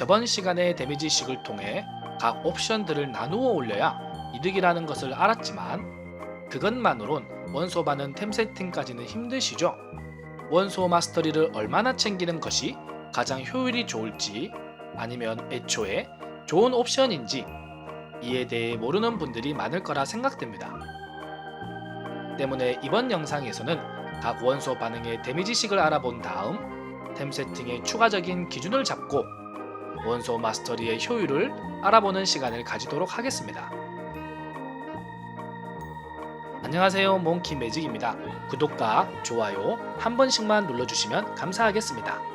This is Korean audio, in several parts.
저번 시간의 데미지식을 통해 각 옵션들을 나누어 올려야 이득이라는 것을 알았지만 그것만으론 원소 반응 템 세팅까지는 힘드시죠? 원소 마스터리를 얼마나 챙기는 것이 가장 효율이 좋을지 아니면 애초에 좋은 옵션인지 이에 대해 모르는 분들이 많을 거라 생각됩니다. 때문에 이번 영상에서는 각 원소 반응의 데미지식을 알아본 다음 템 세팅의 추가적인 기준을 잡고 원소 마스터리의 효율을 알아보는 시간을 가지도록 하겠습니다. 안녕하세요 몽키 매직입니다. 구독과 좋아요 한 번씩만 눌러주시면 감사하겠습니다.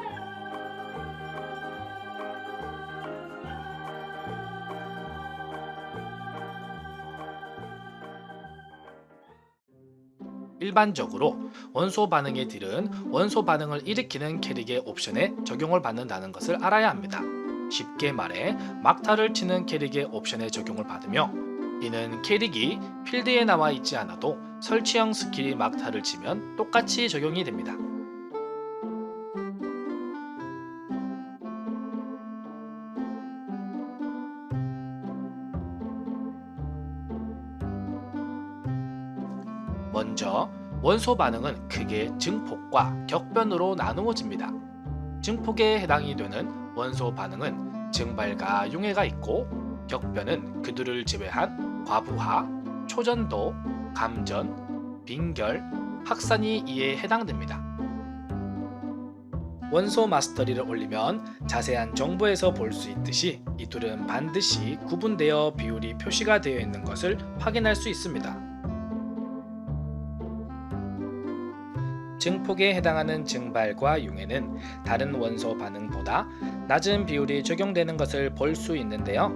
일반적으로 원소 반응의 딜은 원소 반응을 일으키는 캐릭의 옵션에 적용을 받는다는 것을 알아야 합니다. 쉽게 말해 막타를 치는 캐릭의 옵션에 적용을 받으며 이는 캐릭이 필드에 나와 있지 않아도 설치형 스킬이 막타를 치면 똑같이 적용이 됩니다. 먼저 원소 반응은 크게 증폭과 격변으로 나누어집니다. 증폭에 해당이 되는 원소 반응은 증발과 융해가 있고 격변은 그들을 제외한 과부하, 초전도, 감전, 빈결, 확산이 이에 해당됩니다. 원소 마스터리를 올리면 자세한 정보에서 볼 수 있듯이 이 둘은 반드시 구분되어 비율이 표시가 되어 있는 것을 확인할 수 있습니다. 증폭에 해당하는 증발과 융해는 다른 원소 반응보다 낮은 비율이 적용되는 것을 볼 수 있는데요.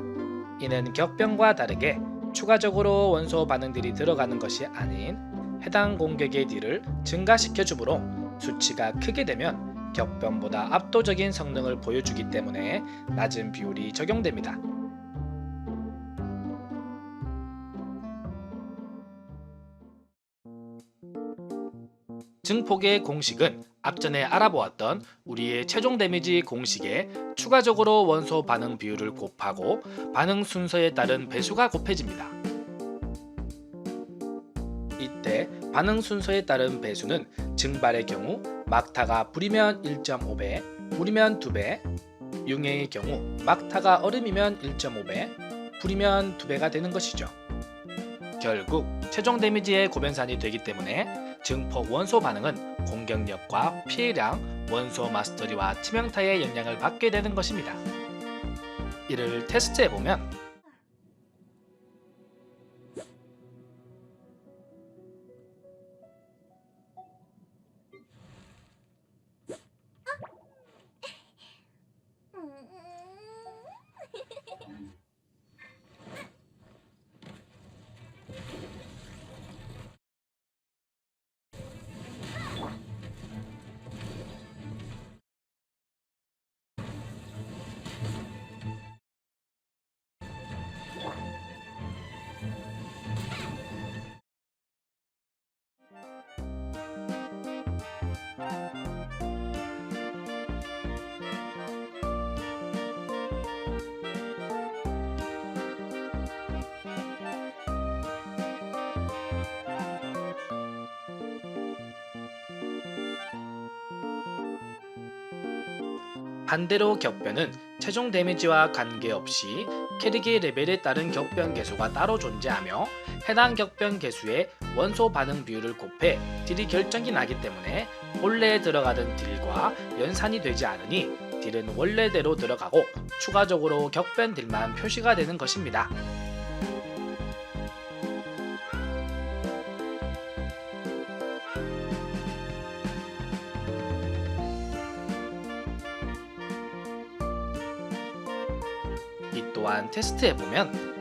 이는 격변과 다르게 추가적으로 원소 반응들이 들어가는 것이 아닌 해당 공격의 딜을 증가시켜 주므로 수치가 크게 되면 격변보다 압도적인 성능을 보여주기 때문에 낮은 비율이 적용됩니다. 증폭의 공식은 앞전에 알아보았던 우리의 최종 데미지 공식에 추가적으로 원소 반응 비율을 곱하고 반응 순서에 따른 배수가 곱해집니다. 이때 반응 순서에 따른 배수는 증발의 경우 막타가 불이면 1.5배, 물이면 2배, 융해의 경우 막타가 얼음이면 1.5배, 불이면 2배가 되는 것이죠. 결국 최종 데미지의 고변산이 되기 때문에 증폭 원소 반응은 공격력과 피해량, 원소 마스터리와 치명타의 영향을 받게 되는 것입니다. 이를 테스트해 보면 반대로 격변은 최종 데미지와 관계없이 캐릭의 레벨에 따른 격변 개수가 따로 존재하며 해당 격변 개수의 원소 반응 비율을 곱해 딜이 결정이 나기 때문에 본래에 들어가던 딜과 연산이 되지 않으니 딜은 원래대로 들어가고 추가적으로 격변 딜만 표시가 되는 것입니다. 이 또한 테스트해 보면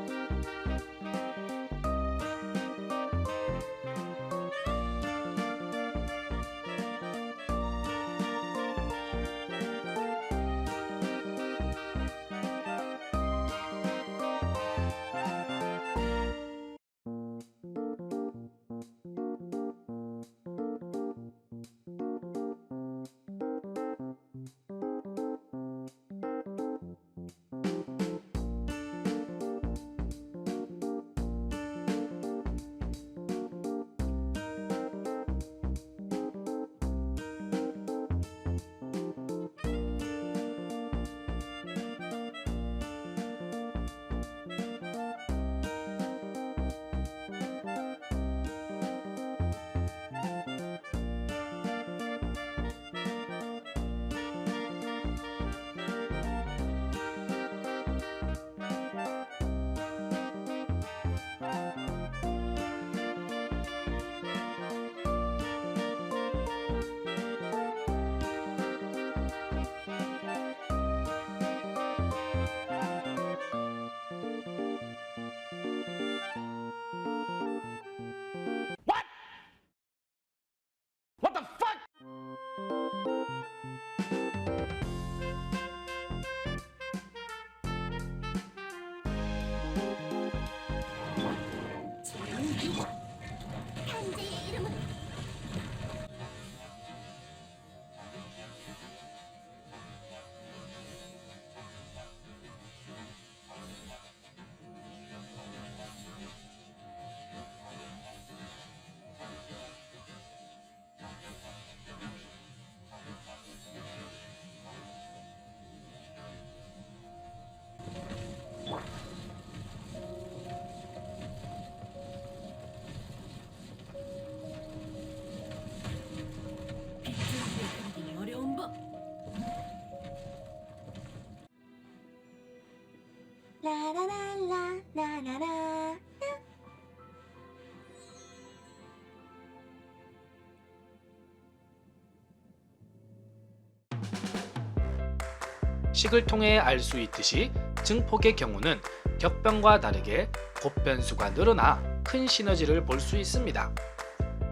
식을 통해 알 수 있듯이 증폭의 경우는 격변과 다르게 곱변수가 늘어나 큰 시너지를 볼 수 있습니다.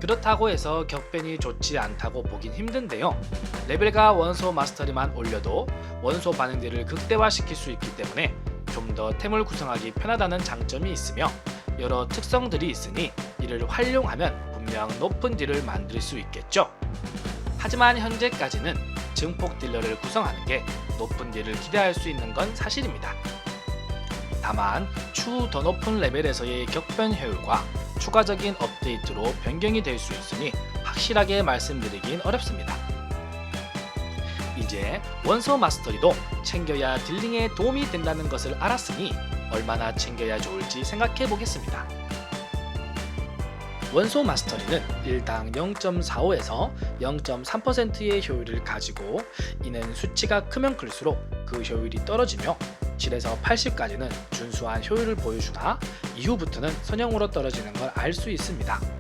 그렇다고 해서 격변이 좋지 않다고 보긴 힘든데요. 레벨과 원소 마스터리만 올려도 원소 반응들을 극대화시킬 수 있기 때문에 좀 더 템을 구성하기 편하다는 장점이 있으며 여러 특성들이 있으니 이를 활용하면 분명 높은 딜을 만들 수 있겠죠. 하지만 현재까지는 증폭 딜러를 구성하는 게 높은 딜을 기대할 수 있는 건 사실입니다. 다만 추후 더 높은 레벨에서의 격변 효율과 추가적인 업데이트로 변경이 될 수 있으니 확실하게 말씀드리긴 어렵습니다. 이제 원소 마스터리도 챙겨야 딜링에 도움이 된다는 것을 알았으니 얼마나 챙겨야 좋을지 생각해 보겠습니다. 원소 마스터리는 1당 0.45에서 0.3%의 효율을 가지고 이는 수치가 크면 클수록 그 효율이 떨어지며 7에서 80까지는 준수한 효율을 보여주나 이후부터는 선형으로 떨어지는 걸 알 수 있습니다.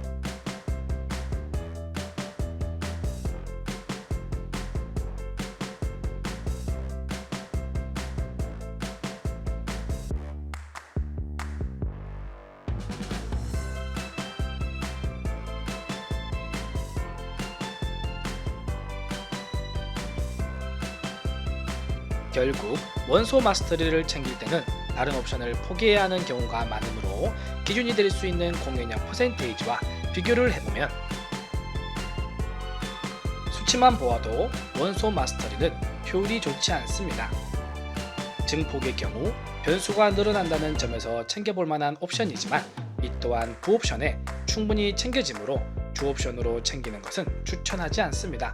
결국 원소 마스터리를 챙길 때는 다른 옵션을 포기해야 하는 경우가 많으므로 기준이 될 수 있는 공연량 퍼센테이지와 비교를 해보면 수치만 보아도 원소 마스터리는 효율이 좋지 않습니다. 증폭의 경우 변수가 늘어난다는 점에서 챙겨볼 만한 옵션이지만 이 또한 부옵션에 충분히 챙겨지므로 주옵션으로 챙기는 것은 추천하지 않습니다.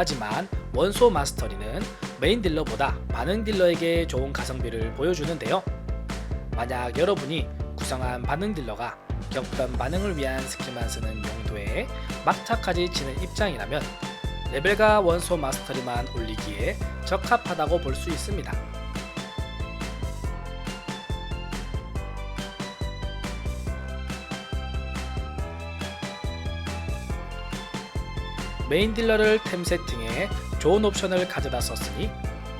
하지만 원소 마스터리는 메인 딜러보다 반응 딜러에게 좋은 가성비를 보여주는데요. 만약 여러분이 구성한 반응 딜러가 격변 반응을 위한 스킬만 쓰는 용도의 막타까지 치는 입장이라면 레벨과 원소 마스터리만 올리기에 적합하다고 볼 수 있습니다. 메인 딜러를 템 세팅에 좋은 옵션을 가져다 썼으니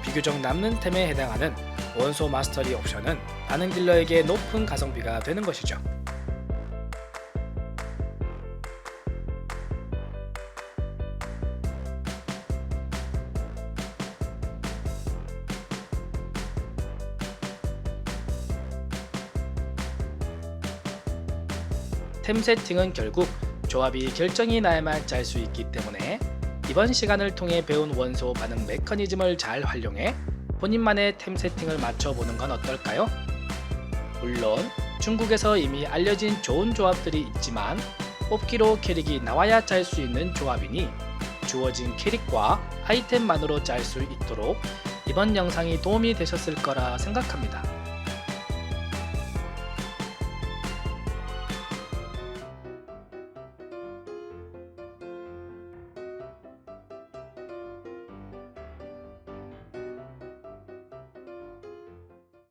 비교적 남는 템에 해당하는 원소 마스터리 옵션은 반응 딜러에게 높은 가성비가 되는 것이죠. 템 세팅은 결국 조합이 결정이 나야만 짤 수 있기 때문에 이번 시간을 통해 배운 원소 반응 메커니즘을 잘 활용해 본인만의 템 세팅을 맞춰보는 건 어떨까요? 물론 중국에서 이미 알려진 좋은 조합들이 있지만 뽑기로 캐릭이 나와야 짤 수 있는 조합이니 주어진 캐릭과 아이템만으로 짤 수 있도록 이번 영상이 도움이 되셨을 거라 생각합니다.